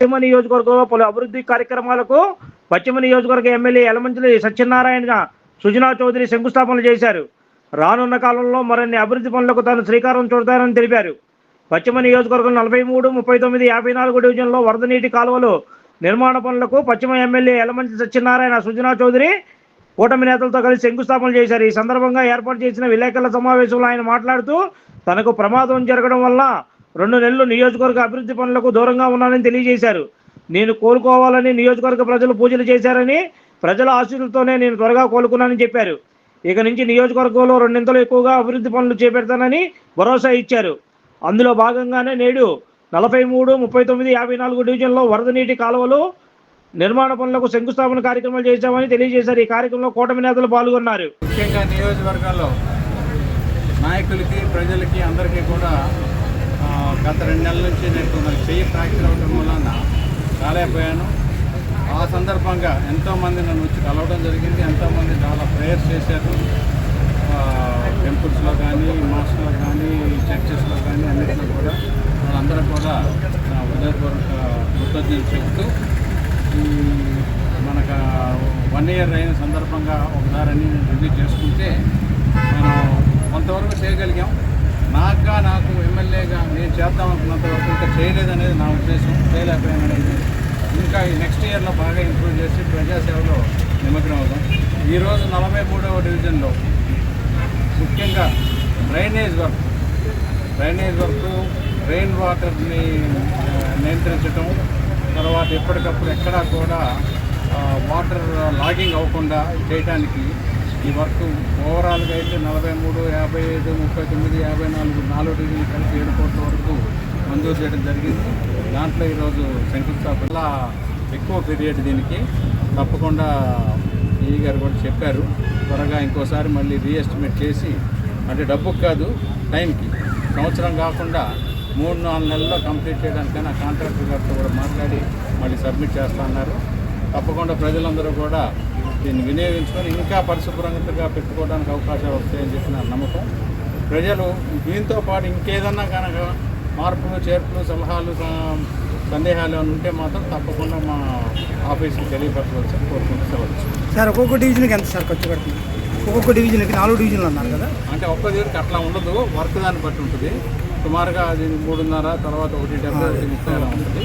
పశ్చిమ నియోజకవర్గంలో పలు అభివృద్ధి కార్యక్రమాలకు పశ్చిమ నియోజకవర్గ ఎమ్మెల్యే యలమంచిలి సత్యనారాయణ సుజనా చౌదరి శంకుస్థాపన చేశారు. రానున్న కాలంలో మరిన్ని అభివృద్ధి పనులకు తాను శ్రీకారం చుడతారని తెలిపారు. పశ్చిమ నియోజకవర్గం నలభై మూడు ముప్పై తొమ్మిది యాభై నాలుగు డివిజన్లో వరద నీటి కాలువలు నిర్మాణ పనులకు పశ్చిమ ఎమ్మెల్యే యలమంచి సత్యనారాయణ సుజనా చౌదరి కూటమి నేతలతో కలిసి శంకుస్థాపన చేశారు. ఈ సందర్భంగా ఏర్పాటు చేసిన విలేకరుల సమావేశంలో ఆయన మాట్లాడుతూ తనకు ప్రమాదం జరగడం వల్ల రెండు నెలలు నియోజకవర్గ అభివృద్ధి పనులకు దూరంగా ఉన్నానని తెలియజేశారు. నేను కోలుకోవాలని నియోజకవర్గ ప్రజలు పూజలు చేశారని ప్రజల ఆశీస్సులతోనే నేను త్వరగా కోలుకున్నానని చెప్పారు. ఇక నుంచి నియోజకవర్గంలో రెండింతలు ఎక్కువగా అభివృద్ధి పనులు చేపెడతానని భరోసా ఇచ్చారు. అందులో భాగంగానే నేడు నలభై మూడు ముప్పై తొమ్మిది యాభై నాలుగు డివిజన్లో వరద నీటి కాలువలు నిర్మాణ పనులకు శంకుస్థాపన కార్యక్రమాలు చేశామని తెలియజేశారు. ఈ కార్యక్రమంలో కూటమి నేతలు పాల్గొన్నారు. ముఖ్యంగా నియోజకవర్గాల్లో నాయకులకి ప్రజలకి అందరికీ కూడా గత రెండు నెలల నుంచి నేను కొంచెం చెయ్యి ఫ్రాక్చర్ అవ్వడం వలన రాలేకపోయాను ఆ సందర్భంగా ఎంతోమంది నన్ను వచ్చి కలవడం జరిగింది. ఎంతోమంది చాలా ప్రేయర్స్ చేశారు. టెంపుల్స్లో కానీ మాస్లో కానీ చర్చెస్లో కానీ అన్నింటిలో కూడా వాళ్ళందరూ కూడా నా హృదయపూర్వక కృతజ్ఞతలు చెబుతూ మనకు వన్ ఇయర్ అయిన సందర్భంగా ఒకసారి అన్ని రివ్యూ చేసుకుంటే మనం కొంతవరకు చేయగలిగాం. నాకుగా నాకు ఎమ్మెల్యేగా నేను చేద్దాం అనుకున్నంత వరకు ఇంకా చేయలేదనేది నా ఉద్దేశం చేయలేకపోయాననేది ఇంకా ఈ నెక్స్ట్ ఇయర్లో బాగా ఇంప్రూవ్ చేసి ప్రజాసేవలో నిమగ్నం అవుదాం. ఈరోజు నలభై మూడవ డివిజన్లో ముఖ్యంగా drainage work drainage work rain వాటర్ని నియంత్రించడం తర్వాత ఎప్పటికప్పుడు ఎక్కడా కూడా వాటర్ లాగింగ్ అవ్వకుండా చేయడానికి ఈ వర్క్ ఓవరాల్గా అయితే నలభై మూడు యాభై ఐదు ముప్పై తొమ్మిది యాభై నాలుగు నాలుగు డిగ్రీలు కలిపి ఏడు కోట్ల వరకు మంజూరు చేయడం జరిగింది. దాంట్లో ఈరోజు శంకుస్థాపన. ఎక్కువ పీరియడ్ దీనికి. తప్పకుండా ఈ గారు కూడా చెప్పారు. త్వరగా ఇంకోసారి మళ్ళీ రీఎస్టిమేట్ చేసి అంటే డబ్బుకు కాదు టైంకి. సంవత్సరం కాకుండా మూడు నాలుగు నెలల్లో కంప్లీట్ చేయడానికైనా కాంట్రాక్టర్ గారితో కూడా మాట్లాడి మళ్ళీ సబ్మిట్ చేస్తా అన్నారు. తప్పకుండా ప్రజలందరూ కూడా దీన్ని వినియోగించుకొని ఇంకా పరిశుభ్రంగా పెట్టుకోవడానికి అవకాశాలు వస్తాయని చెప్పి నా నమ్మకం. ప్రజలు దీంతో పాటు ఇంకేదన్నా కనుక మార్పులు చేర్పులు సలహాలు సందేహాలు ఏమైనా ఉంటే మాత్రం తప్పకుండా మా ఆఫీస్కి తెలియపరచవచ్చు కోరుకుంటవచ్చు సార్ ఒక్కొక్క డివిజన్కి ఎంత సార్ ఖర్చు పడుతుంది? ఒక్కొక్క డివిజన్కి నాలుగు డివిజన్లు అన్నారు కదా? అంటే ఒక్క దగ్గరికి అట్లా ఉండదు వర్క్ దాన్ని బట్టి ఉంటుంది. సుమారుగా అది మూడున్నర తర్వాత ఒకటి డెబ్బై ఒకటి ముప్పై అలా ఉంటుంది.